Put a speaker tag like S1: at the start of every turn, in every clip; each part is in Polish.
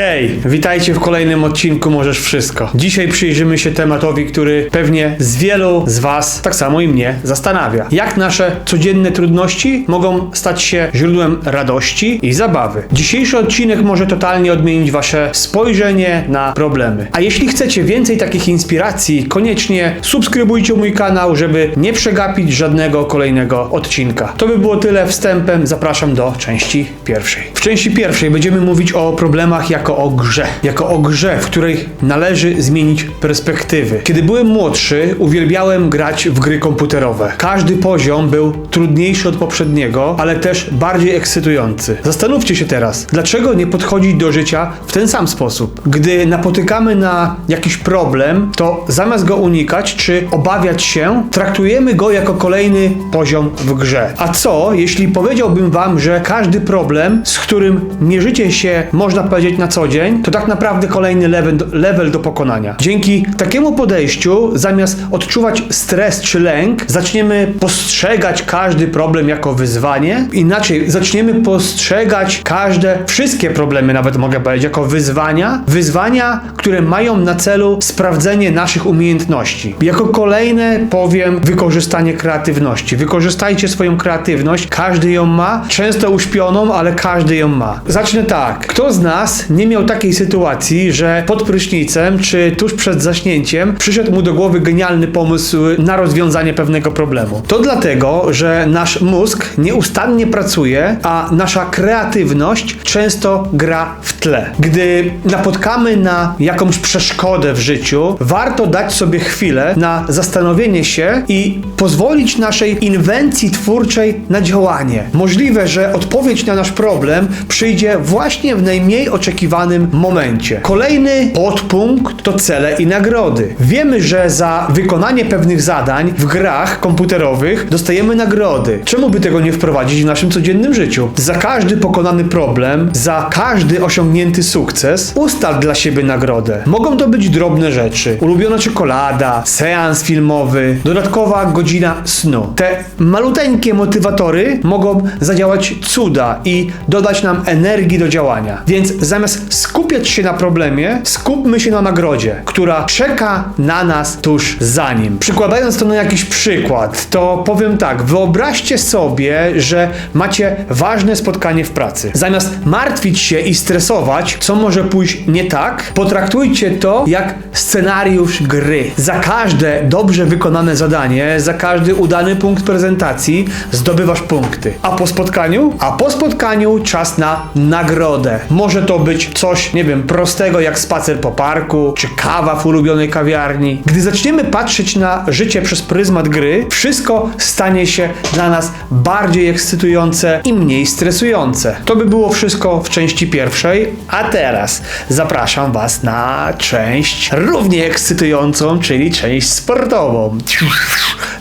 S1: Hej, witajcie w kolejnym odcinku Możesz Wszystko. Dzisiaj przyjrzymy się tematowi, który pewnie z wielu z Was, tak samo i mnie, zastanawia. Jak nasze codzienne trudności mogą stać się źródłem radości i zabawy. Dzisiejszy odcinek może totalnie odmienić Wasze spojrzenie na problemy. A jeśli chcecie więcej takich inspiracji, koniecznie subskrybujcie mój kanał, żeby nie przegapić żadnego kolejnego odcinka. To by było tyle wstępem, zapraszam do części pierwszej. W części pierwszej będziemy mówić o problemach jako o grze. Jako o grze, w której należy zmienić perspektywy. Kiedy byłem młodszy, uwielbiałem grać w gry komputerowe. Każdy poziom był trudniejszy od poprzedniego, ale też bardziej ekscytujący. Zastanówcie się teraz, dlaczego nie podchodzić do życia w ten sam sposób? Gdy napotykamy na jakiś problem, to zamiast go unikać czy obawiać się, traktujemy go jako kolejny poziom w grze. A co, jeśli powiedziałbym wam, że każdy problem, z którym mierzycie się, można powiedzieć, na co dzień, to tak naprawdę kolejny level, level do pokonania. Dzięki takiemu podejściu, zamiast odczuwać stres czy lęk, zaczniemy postrzegać każdy problem jako wyzwanie. Inaczej, zaczniemy postrzegać każde, wszystkie problemy, nawet mogę powiedzieć, jako wyzwania. Wyzwania, które mają na celu sprawdzenie naszych umiejętności. Jako kolejne powiem wykorzystanie kreatywności. Wykorzystajcie swoją kreatywność, każdy ją ma, często uśpioną, ale każdy ją ma. Zacznę tak. Kto z nas nie miał takiej sytuacji, że pod prysznicem czy tuż przed zaśnięciem przyszedł mu do głowy genialny pomysł na rozwiązanie pewnego problemu? To dlatego, że nasz mózg nieustannie pracuje, a nasza kreatywność często gra w tle. Gdy napotkamy na jakąś przeszkodę w życiu, warto dać sobie chwilę na zastanowienie się i pozwolić naszej inwencji twórczej na działanie. Możliwe, że odpowiedź na nasz problem przyjdzie właśnie w najmniej oczekiwanym momencie. Kolejny podpunkt to cele i nagrody. Wiemy, że za wykonanie pewnych zadań w grach komputerowych dostajemy nagrody. Czemu by tego nie wprowadzić w naszym codziennym życiu? Za każdy pokonany problem, za każdy osiągnięty sukces, ustal dla siebie nagrodę. Mogą to być drobne rzeczy. Ulubiona czekolada, seans filmowy, dodatkowa godzina snu. Te maluteńkie motywatory mogą zadziałać cuda i dodać nam energii do działania. Więc zamiast skupiać się na problemie, skupmy się na nagrodzie, która czeka na nas tuż za nim. Przykładając to na jakiś przykład, to powiem tak: wyobraźcie sobie, że macie ważne spotkanie w pracy. Zamiast martwić się i stresować, co może pójść nie tak, potraktujcie to jak scenariusz gry. Za każde dobrze wykonane zadanie, za każdy udany punkt prezentacji zdobywasz punkty. A po spotkaniu? A po spotkaniu czas na nagrodę. Może to być coś, nie wiem, prostego jak spacer po parku, czy kawa w ulubionej kawiarni. Gdy zaczniemy patrzeć na życie przez pryzmat gry, wszystko stanie się dla nas bardziej ekscytujące i mniej stresujące. To by było wszystko w części pierwszej, a teraz zapraszam Was na część równie ekscytującą, czyli część sportową.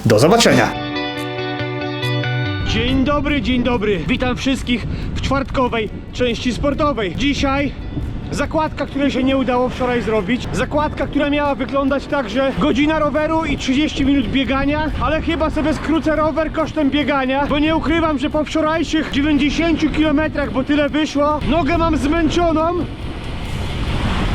S1: Do zobaczenia! Dzień dobry, dzień dobry. Witam wszystkich w czwartkowej części sportowej. Dzisiaj zakładka, której się nie udało wczoraj zrobić. Zakładka, która miała wyglądać tak, że godzina roweru i 30 minut biegania, ale chyba sobie skrócę rower kosztem biegania, bo nie ukrywam, że po wczorajszych 90 km, bo tyle wyszło, nogę mam zmęczoną.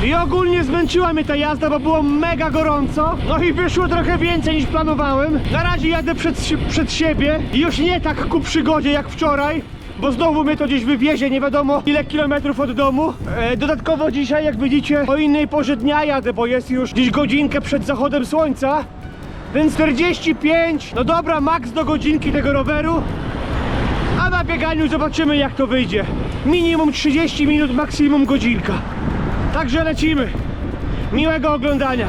S1: I ogólnie zmęczyła mnie ta jazda, bo było mega gorąco. No i wyszło trochę więcej niż planowałem. Na razie jadę przed, przed siebie i już nie tak ku przygodzie jak wczoraj. Bo znowu mnie to gdzieś wywiezie, nie wiadomo ile kilometrów od domu. E, dodatkowo dzisiaj, jak widzicie, o innej porze dnia jadę, bo jest już gdzieś godzinkę przed zachodem słońca. Więc 45, no dobra, maks do godzinki tego roweru. A na bieganiu zobaczymy jak to wyjdzie. Minimum 30 minut, maksimum godzinka. Także lecimy. Miłego oglądania.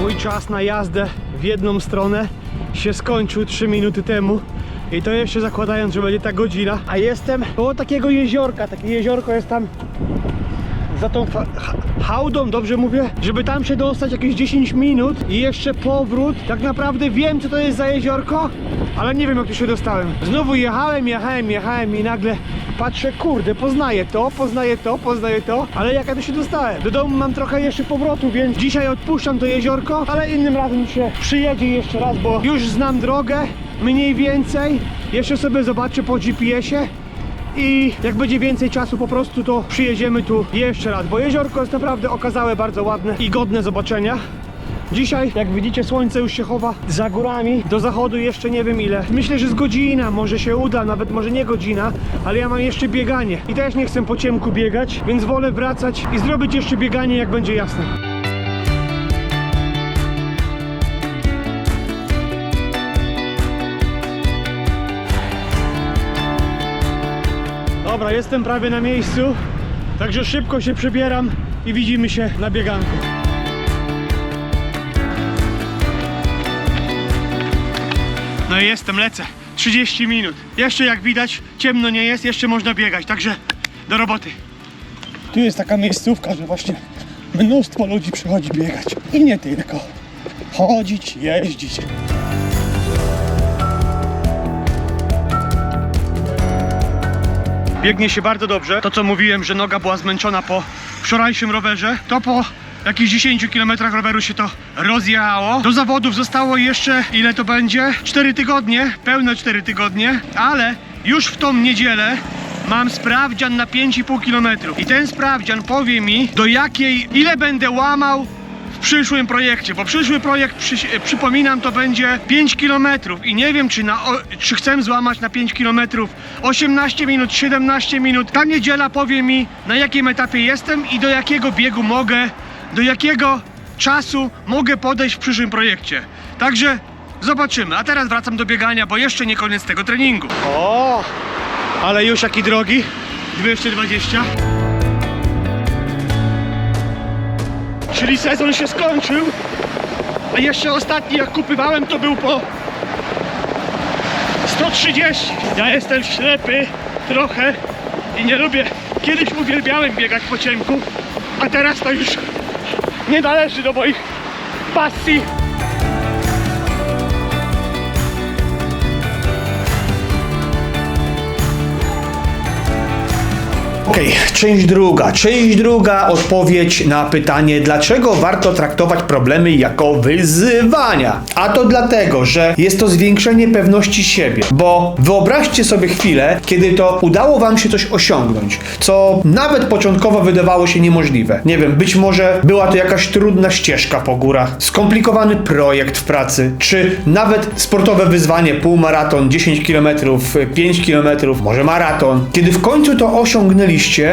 S1: Mój czas na jazdę w jedną stronę się skończył 3 minuty temu. I to jeszcze zakładając, że będzie ta godzina. A jestem koło takiego jeziorka. Takie jeziorko jest tam za tą ha- hałdą, dobrze mówię? Żeby tam się dostać jakieś 10 minut i jeszcze powrót. Tak naprawdę wiem, co to jest za jeziorko, ale nie wiem, jak tu się dostałem. Znowu jechałem, jechałem, jechałem i nagle patrzę, kurde, poznaję to, poznaję to, poznaję to, ale jak ja tu się dostałem? Do domu mam trochę jeszcze powrotu, więc dzisiaj odpuszczam to jeziorko, ale innym razem się przyjedzie jeszcze raz, bo już znam drogę, mniej więcej. Jeszcze sobie zobaczę po GPS-ie. I jak będzie więcej czasu po prostu to przyjedziemy tu jeszcze raz, bo jeziorko jest naprawdę okazałe, bardzo ładne i godne zobaczenia. Dzisiaj, jak widzicie, słońce już się chowa za górami. Do zachodu jeszcze nie wiem ile. Myślę, że z godzina, może się uda, nawet może nie godzina, ale ja mam jeszcze bieganie. I też nie chcę po ciemku biegać, więc wolę wracać i zrobić jeszcze bieganie, jak będzie jasno. Dobra, jestem prawie na miejscu, także szybko się przebieram i widzimy się na bieganku. No i jestem, lecę. 30 minut. Jeszcze jak widać, ciemno nie jest, jeszcze można biegać, także do roboty. Tu jest taka miejscówka, że właśnie mnóstwo ludzi przychodzi biegać. I nie tylko. Chodzić, jeździć. Biegnie się bardzo dobrze. To co mówiłem, że noga była zmęczona po wczorajszym rowerze, to po jakichś 10 km roweru się to rozjechało. Do zawodów zostało jeszcze, ile to będzie? 4 tygodnie, pełne 4 tygodnie, ale już w tą niedzielę mam sprawdzian na 5,5 km. I ten sprawdzian powie mi, do jakiej, ile będę łamał przyszłym projekcie, bo przyszły projekt, przy, przypominam, to będzie 5 km i nie wiem, czy, na, czy chcę złamać na 5 km 18 minut, 17 minut. Ta niedziela powie mi, na jakim etapie jestem i do jakiego biegu mogę, do jakiego czasu mogę podejść w przyszłym projekcie. Także zobaczymy. A teraz wracam do biegania, bo jeszcze nie koniec tego treningu. O, ale już jaki drogi? 220. Czyli sezon się skończył, a jeszcze ostatni jak kupywałem to był po 130. Ja jestem ślepy trochę i nie lubię. Kiedyś uwielbiałem biegać po ciemku, a teraz to już nie należy do moich pasji. Okej, część druga. Część druga odpowiedź na pytanie, dlaczego warto traktować problemy jako wyzwania. A to dlatego, że jest to zwiększenie pewności siebie. Bo wyobraźcie sobie chwilę, kiedy to udało wam się coś osiągnąć, co nawet początkowo wydawało się niemożliwe. Nie wiem, być może była to jakaś trudna ścieżka po górach, skomplikowany projekt w pracy, czy nawet sportowe wyzwanie, półmaraton, 10 km, 5 km, może maraton. Kiedy w końcu to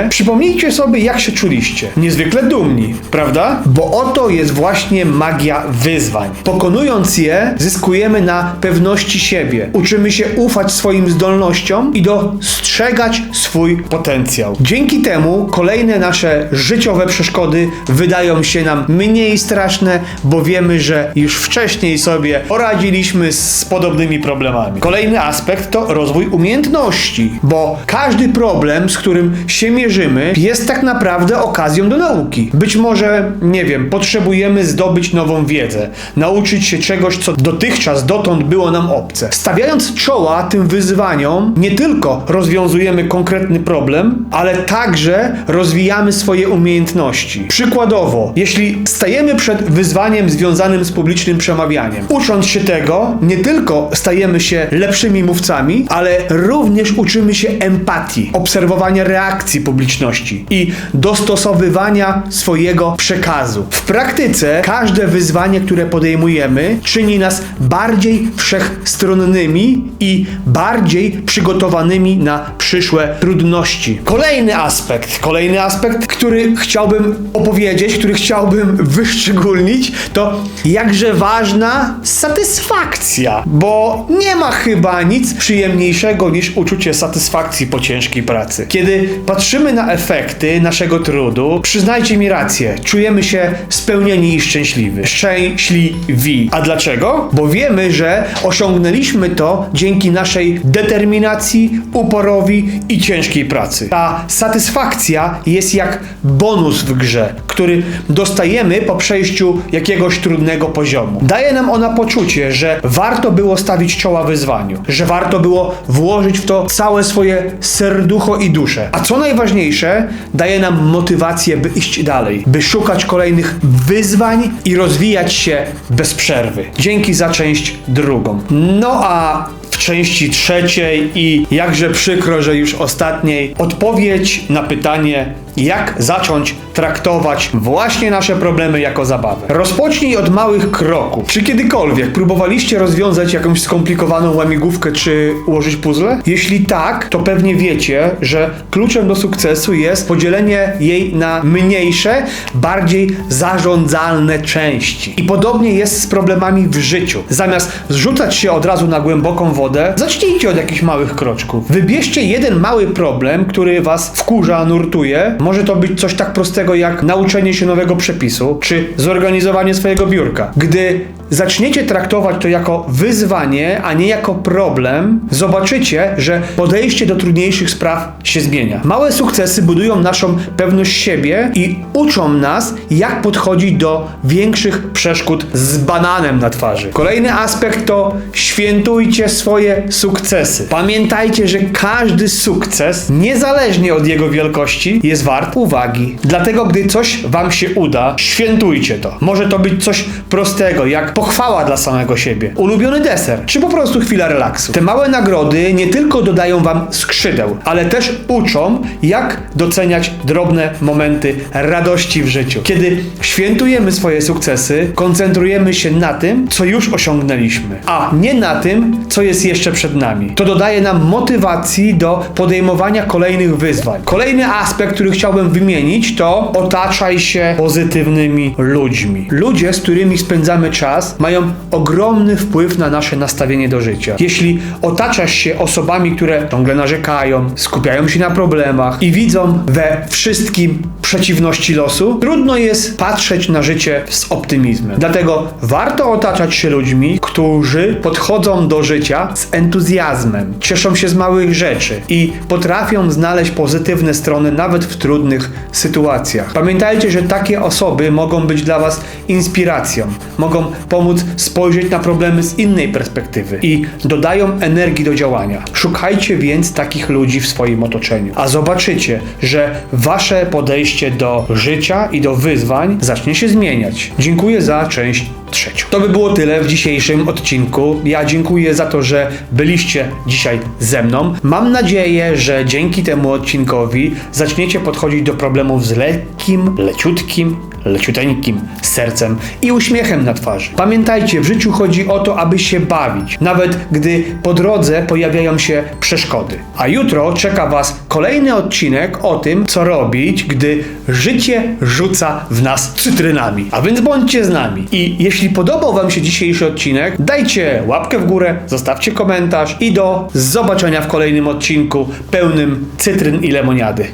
S1: przypomnijcie sobie, jak się czuliście. Niezwykle dumni, prawda? Bo oto jest właśnie magia wyzwań. Pokonując je, zyskujemy na pewności siebie. Uczymy się ufać swoim zdolnościom i dostrzegać swój potencjał. Dzięki temu kolejne nasze życiowe przeszkody wydają się nam mniej straszne, bo wiemy, że już wcześniej sobie poradziliśmy z podobnymi problemami. Kolejny aspekt to rozwój umiejętności, bo każdy problem, z którym się mierzymy, jest tak naprawdę okazją do nauki. Być może, nie wiem, potrzebujemy zdobyć nową wiedzę, nauczyć się czegoś, co dotychczas dotąd było nam obce. Stawiając czoła tym wyzwaniom, nie tylko rozwiązujemy konkretny problem, ale także rozwijamy swoje umiejętności. Przykładowo, jeśli stajemy przed wyzwaniem związanym z publicznym przemawianiem, ucząc się tego, nie tylko stajemy się lepszymi mówcami, ale również uczymy się empatii, obserwowania reakcji publiczności i dostosowywania swojego przekazu. W praktyce każde wyzwanie, które podejmujemy, czyni nas bardziej wszechstronnymi i bardziej przygotowanymi na przyszłe trudności. Kolejny aspekt, kolejny aspekt, który chciałbym opowiedzieć, który chciałbym wyszczególnić, to jakże ważna satysfakcja, bo nie ma chyba nic przyjemniejszego niż uczucie satysfakcji po ciężkiej pracy. Kiedy patrzymy na efekty naszego trudu, przyznajcie mi rację, czujemy się spełnieni i szczęśliwi. Szczęśliwi. A dlaczego? Bo wiemy, że osiągnęliśmy to dzięki naszej determinacji, uporowi i ciężkiej pracy. Ta satysfakcja jest jak bonus w grze, który dostajemy po przejściu jakiegoś trudnego poziomu. Daje nam ona poczucie, że warto było stawić czoła wyzwaniu, że warto było włożyć w to całe swoje serducho i duszę. A co najważniejsze, daje nam motywację, by iść dalej, by szukać kolejnych wyzwań i rozwijać się bez przerwy. Dzięki za część drugą. No a w części trzeciej i jakże przykro, że już ostatniej, odpowiedź na pytanie, jak zacząć traktować właśnie nasze problemy jako zabawę. Rozpocznij od małych kroków. Czy kiedykolwiek próbowaliście rozwiązać jakąś skomplikowaną łamigłówkę czy ułożyć puzzle? Jeśli tak, to pewnie wiecie, że kluczem do sukcesu jest podzielenie jej na mniejsze, bardziej zarządzalne części. I podobnie jest z problemami w życiu. Zamiast zrzucać się od razu na głęboką wodę, zacznijcie od jakichś małych kroczków. Wybierzcie jeden mały problem, który was wkurza, nurtuje. Może to być coś tak prostego jak nauczenie się nowego przepisu, czy zorganizowanie swojego biurka. Gdy zaczniecie traktować to jako wyzwanie, a nie jako problem, zobaczycie, że podejście do trudniejszych spraw się zmienia. Małe sukcesy budują naszą pewność siebie i uczą nas, jak podchodzić do większych przeszkód z bananem na twarzy. Kolejny aspekt to świętujcie swoje sukcesy. Pamiętajcie, że każdy sukces, niezależnie od jego wielkości, jest wart uwagi. Dlatego, gdy coś wam się uda, świętujcie to. Może to być coś prostego, jak pochwała dla samego siebie, ulubiony deser, czy po prostu chwila relaksu. Te małe nagrody nie tylko dodają wam skrzydeł, ale też uczą, jak doceniać drobne momenty radości w życiu. Kiedy świętujemy swoje sukcesy, koncentrujemy się na tym, co już osiągnęliśmy, a nie na tym, co jest jeszcze przed nami. To dodaje nam motywacji do podejmowania kolejnych wyzwań. Kolejny aspekt, który chciałbym wymienić, to otaczaj się pozytywnymi ludźmi. Ludzie, z którymi spędzamy czas, mają ogromny wpływ na nasze nastawienie do życia. Jeśli otaczasz się osobami, które ciągle narzekają, skupiają się na problemach i widzą we wszystkim przeciwności losu, trudno jest patrzeć na życie z optymizmem. Dlatego warto otaczać się ludźmi, którzy podchodzą do życia z entuzjazmem, cieszą się z małych rzeczy i potrafią znaleźć pozytywne strony nawet w trudnych sytuacjach. Pamiętajcie, że takie osoby mogą być dla Was inspiracją, mogą pomóc spojrzeć na problemy z innej perspektywy i dodają energii do działania. Szukajcie więc takich ludzi w swoim otoczeniu, a zobaczycie, że Wasze podejście do życia i do wyzwań zacznie się zmieniać. Dziękuję za część trzecią. To by było tyle w dzisiejszym odcinku. Ja dziękuję za to, że byliście dzisiaj ze mną. Mam nadzieję, że dzięki temu odcinkowi zaczniecie podchodzić do problemów z lekkim, leciutkim, leciuteńkim sercem i uśmiechem na twarzy. Pamiętajcie, w życiu chodzi o to, aby się bawić, nawet gdy po drodze pojawiają się przeszkody. A jutro czeka Was kolejny odcinek o tym, co robić, gdy życie rzuca w nas cytrynami. A więc bądźcie z nami. I jeśli podobał Wam się dzisiejszy odcinek, dajcie łapkę w górę, zostawcie komentarz i do zobaczenia w kolejnym odcinku pełnym cytryn i lemoniady.